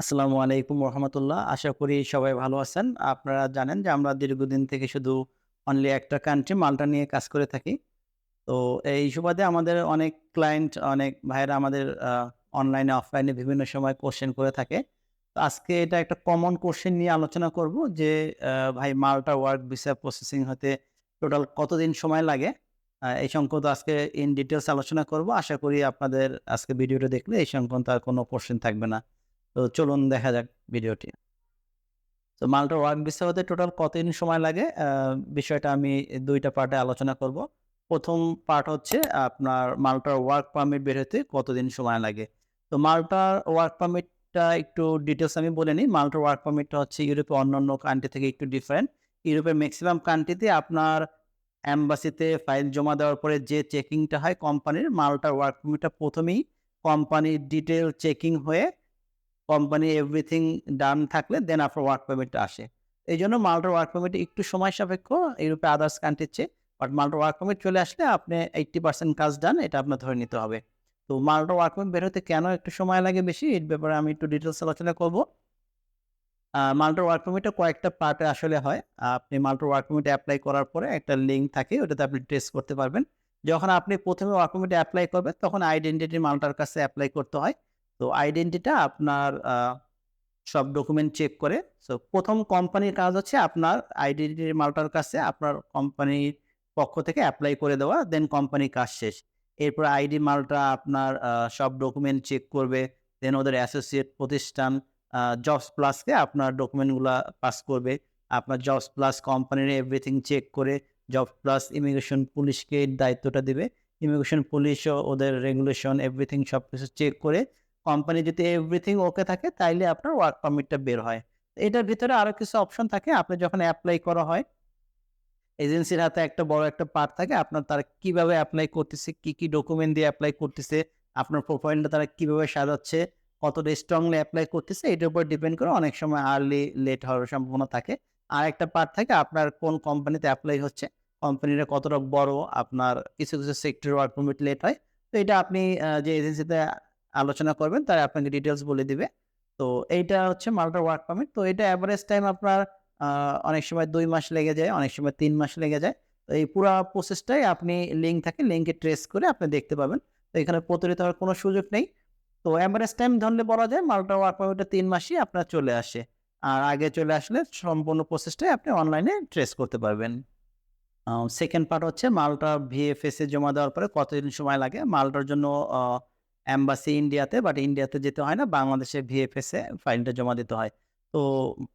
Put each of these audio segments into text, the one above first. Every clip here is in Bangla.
আসসালামু আলাইকুম রহমতুল্লাহ আশা করি সবাই ভালো আছেন। আপনারা জানেন যে আমরা দীর্ঘদিন থেকে শুধু অনলি একটা কান্ট্রি মালটা নিয়ে কাজ করে থাকি। তো এই সুবাদে আমাদের অনেক ক্লায়েন্ট অনেক ভাইয়েরা আমাদের অনলাইনে অফলাইনে বিভিন্ন সময় কোশ্চেন করে থাকে। তো আজকে এটা একটা কমন কোশ্চেন নিয়ে আলোচনা করব যে ভাই মালটা ওয়ার্ক ভিসা প্রসেসিং হতে টোটাল কতদিন সময় লাগে? এই সংক্রান্ত আজকে ইন ডিটেলস আলোচনা করব। আশা করি আপনাদের আজকে ভিডিওটা দেখলে এই সংক্রান্ত আর কোনো কোশ্চেন থাকবে না। তো চলুন দেখা যাক ভিডিওটি। তো মাল্টার ওয়ার্ক ভিসা হতে টোটাল কতদিন সময় লাগে? বিষয়টা আমি দুইটা পার্টে আলোচনা করব। প্রথম পার্ট হচ্ছে আপনার মাল্টার ওয়ার্ক পারমিট বের হতে কতদিন সময় লাগে? তো মাল্টার ওয়ার্ক পারমিটটা একটু ডিটেলস আমি বলে নিই। মাল্টার ওয়ার্ক পারমিটটা হচ্ছে ইউরোপে অন্যান্য কান্ট্রি থেকে একটু ডিফারেন্ট ইউরোপের ম্যাক্সিমাম কান্ট্রিতে আপনার অ্যাম্বাসিতে ফাইল জমা দেওয়ার পরে যে চেকিংটা হয় কোম্পানির মাল্টার ওয়ার্ক পারমিটটা প্রথমেই কোম্পানির ডিটেল চেকিং হয়ে কোম্পানি এভরিথিং ডান থাকলে দেন আপনার ওয়ার্ক পারমিটটা আসে। এই জন্য মাল্টার ওয়ার্ক পারমিট একটু সময় সাপেক্ষ ইউরোপে আদার্স কান্ট্রির চেয়ে বাট মাল্টার ওয়ার্ক পারমিট চলে আসলে আপনি এইট্টি পার্সেন্ট কাজ ডান এটা আপনার ধরে নিতে হবে। তো মাল্টার ওয়ার্ক পারমিট বের হতে কেন একটু সময় লাগে বেশি? এর ব্যাপারে আমি একটু ডিটেলস আলোচনা করব। মাল্টার ওয়ার্ক পারমিটটা কয়েকটা পার্টে আসলে হয়। আপনি মাল্টার ওয়ার্ক পারমিট অ্যাপ্লাই করার পরে একটা লিঙ্ক থাকে, ওটাতে আপনি টেস্ট করতে পারবেন। যখন আপনি প্রথমে ওয়ার্ক পারমিট অ্যাপ্লাই করবেন, তখন আইডেন্টিটি মাল্টার কাছে অ্যাপ্লাই করতে হয়। তো আইডেন্টিটা আপনার সব ডকুমেন্ট চেক করে। সো প্রথম কোম্পানির কাজ হচ্ছে আপনার আইডেন্টিটি মাল্টার কাছে আপনার কোম্পানির পক্ষ থেকে অ্যাপ্লাই করে দেওয়া দেন কোম্পানির কাজ শেষ। এরপর আইডি মালটা আপনার সব ডকুমেন্ট চেক করবে দেন ওদের অ্যাসোসিয়েট প্রতিষ্ঠান জবস প্লাসকে আপনার ডকুমেন্টগুলো পাস করবে। আপনার জবস প্লাস কোম্পানির এভরিথিং চেক করে জবস প্লাস ইমিগ্রেশন পুলিশকে দায়িত্বটা দেবে। ইমিগ্রেশন পুলিশও ওদের রেগুলেশন এভরিথিং সব কিছু চেক করে কোম্পানি যদি এভরিথিং ওকে থাকে, তাইলে আপনার ওয়ার্ক পারমিটটা বের হয়। এটার ভিতরে আরও কিছু অপশন থাকে, আপনি যখন অ্যাপ্লাই করা হয় এজেন্সির হাতে একটা বড় একটা পার্ট থাকে, আপনার তারা কীভাবে অ্যাপ্লাই করতেছে, কি কি ডকুমেন্ট দিয়ে অ্যাপ্লাই করতেছে, আপনার প্রোফাইলটা তারা কীভাবে সাজাচ্ছে কতটা স্ট্রংলি অ্যাপ্লাই করতেছে, এটার উপর ডিপেন্ড করে অনেক সময় আর্লি লেট হওয়ার সম্ভাবনা থাকে। আর একটা পার্ট থাকে, আপনার কোন কোম্পানিতে অ্যাপ্লাই হচ্ছে কোম্পানিটা কতটা বড়, আপনার কিছু কিছু সেক্টর ওয়ার্ক পারমিট লেট হয়, তো এটা আপনি যে এজেন্সিতে আলোচনা করবেন, তারা আপনাকে ডিটেলস বলে দিবে। তো এইটা হচ্ছে মাল্টার ওয়ার্ক পারমিট তো এটা অ্যাভারেজ টাইম আপনার অনেক সময় দুই মাস লেগে যায়, অনেক সময় তিন মাস লেগে যায়। তো এই পুরো প্রসেসটাই আপনি লিঙ্ক থাকে লিঙ্কে ট্রেস করে আপনি দেখতে পাবেন। তো এখানে প্রতারিত হওয়ার কোনো সুযোগ নেই। তো অ্যাভারেজ টাইম ধরলে বলা যায় মাল্টার ওয়ার্ক পারমিটটা তিন মাসই আপনার চলে আসে। আর আগে চলে আসলে সম্পূর্ণ প্রসেসটাই আপনি অনলাইনে ট্রেস করতে পারবেন। সেকেন্ড পার্ট হচ্ছে মালটা ভিএফএস জমা দেওয়ার পরে কতদিন সময় লাগে? মালটার জন্য অ্যাম্বাসি ইন্ডিয়াতে বাট ইন্ডিয়াতে যেতে হয় না, বাংলাদেশে ভিএফএস ফাইলটা জমা দিতে হয়। তো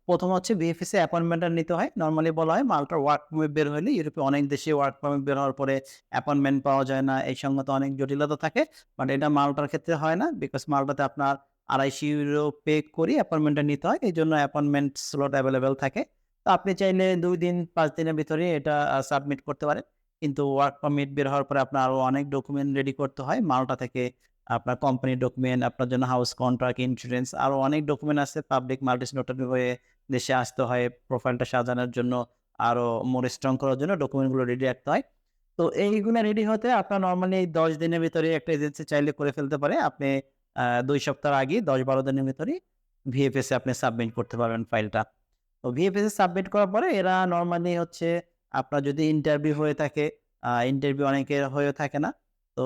প্রথম হচ্ছে ভিএফএস এ অ্যাপয়েন্টমেন্টটা নিতে হয়। নর্মালি বলা হয় মালটার ওয়ার্ক পারমিট বের হলে ইউরোপে অনেক দেশে ওয়ার্ক পারমিট বের হওয়ার পরে অ্যাপয়েন্টমেন্ট পাওয়া যায় না। এই সঙ্গে তো অনেক জটিলতা থাকে বাট এটা মালটার ক্ষেত্রে হয় না বিকজ মালটাতে আপনার আড়াইশো ইউরো পে করি অ্যাপয়েন্টমেন্টটা নিতে হয়। এই জন্য অ্যাপয়েন্টমেন্ট স্লট অ্যাভেলেবেল থাকে। তো আপনি চাইলে দুই দিন, পাঁচ দিনের ভিতরে এটা সাবমিট করতে পারেন। কিন্তু ওয়ার্ক পারমিট বের হওয়ার পরে আপনার আরও অনেক ডকুমেন্ট রেডি করতে হয় মালটা থেকে। আপনার কোম্পানির ডকুমেন্ট আপনার জন্য হাউস কন্ট্রাক্ট ইন্স্যুরেন্স আরও অনেক ডকুমেন্ট আছে পাবলিক মাল্টিস নোটারি হয়ে দেশে আসতে হয় প্রোফাইলটা সাজানোর জন্য আরও মোর স্ট্রং করার জন্য ডকুমেন্টগুলো রেডি রাখতে হয়। তো এইগুলো রেডি হতে আপনার নর্মালি দশ দিনের ভিতরে একটা এজেন্সি চাইলে করে ফেলতে পারে। আপনি দুই সপ্তাহ আগে দশ বারো দিনের ভিতরে ভিএফএসে আপনি সাবমিট করতে পারবেন ফাইলটা তো ভিএফএসে সাবমিট করার পরে এরা নর্মালি হচ্ছে আপনার যদি ইন্টারভিউ হয়ে থাকে ইন্টারভিউ অনেকের হয়ে থাকে না তো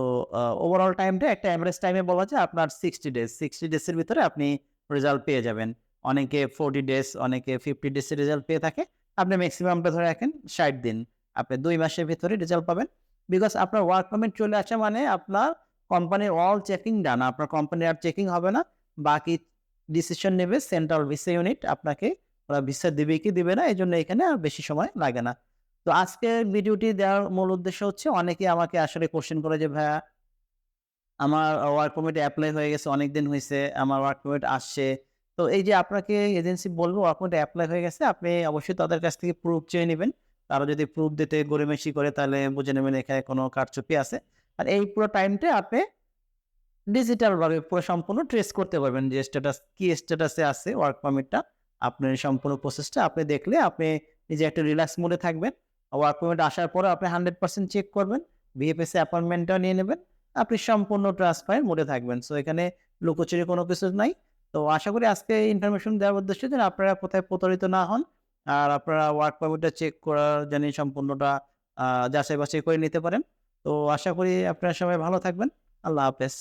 ওভারঅল টাইমটা একটা অ্যাভারেজ টাইমে বলা যায় আপনার সিক্সটি ডেজ সিক্সটি ডেজের ভিতরে আপনি রেজাল্ট পেয়ে যাবেন। অনেকে ফোরটি ডেজ অনেকে ফিফটি ডেজের রেজাল্ট পেয়ে থাকে। আপনি ম্যাক্সিমামটা ধরে রাখেন ষাট দিন। আপনি দুই মাসের ভিতরে রেজাল্ট পাবেন। বিকজ আপনার ওয়ার্ক পারমিট চলে আসে মানে আপনার কোম্পানির অল চেকিং ডান আপনার কোম্পানির আর চেকিং হবে না। বাকি ডিসিশন নেবে সেন্ট্রাল ভিসা ইউনিট আপনাকে ওরা ভিসা দিবে কি দিবে না এই জন্য এখানে আর বেশি সময় লাগে না। তো আজকের ভিডিওটি দেওয়ার মূল উদ্দেশ্য হচ্ছে অনেকে আমাকে আসলে কোশ্চেন করে যে, ভাইয়া, আমার ওয়ার্ক পারমিটে অ্যাপ্লাই হয়ে গেছে অনেক দিন হয়েছে আমার ওয়ার্ক পারমিট আসছে। তো এই যে আপনাকে এজেন্সি বলব ওয়ার্ক পারমিট অ্যাপ্লাই হয়ে গেছে, আপনি অবশ্যই তাদের কাছ থেকে প্রুফ চেয়ে নেবেন। তারা যদি প্রুফ দিতে গড়েমেশি করে, তাহলে বুঝে নেবেন এখানে কোনো কারচুপি আছে। আর এই পুরো টাইমটা আপনি ডিজিটাল ভাবে পুরো সম্পূর্ণ ট্রেস করতে পারবেন যে স্ট্যাটাস কি স্ট্যাটাসে আছে ওয়ার্ক পারমিটটা আপনার সম্পূর্ণ প্রসেসটা আপনি দেখলে আপনি নিজে একটা রিল্যাক্স মোডে থাকবেন। ওয়ার্ক পারমিট আসার পরে আপনি হান্ড্রেড পার্সেন্ট চেক করবেন বিএফএস অ্যাপয়েন্টমেন্টটা নিয়ে নেবেন, আপনি সম্পূর্ণ ট্রান্সপারেন্ট মোডে থাকবেন সো এখানে লুকোচুরি কোনো কিছু নাই তো, আশা করি আজকে ইনফরমেশন দেওয়ার উদ্দেশ্য যেন আপনারা কোথায় প্রতারিত না হন। আর আপনারা ওয়ার্ক পারমিটটা চেক করার জানি সম্পূর্ণটা আ যাচাই-বাছাই করে নিতে পারেন। তো, আশা করি আপনারা সবাই ভালো থাকবেন। আল্লাহ হাফেজ।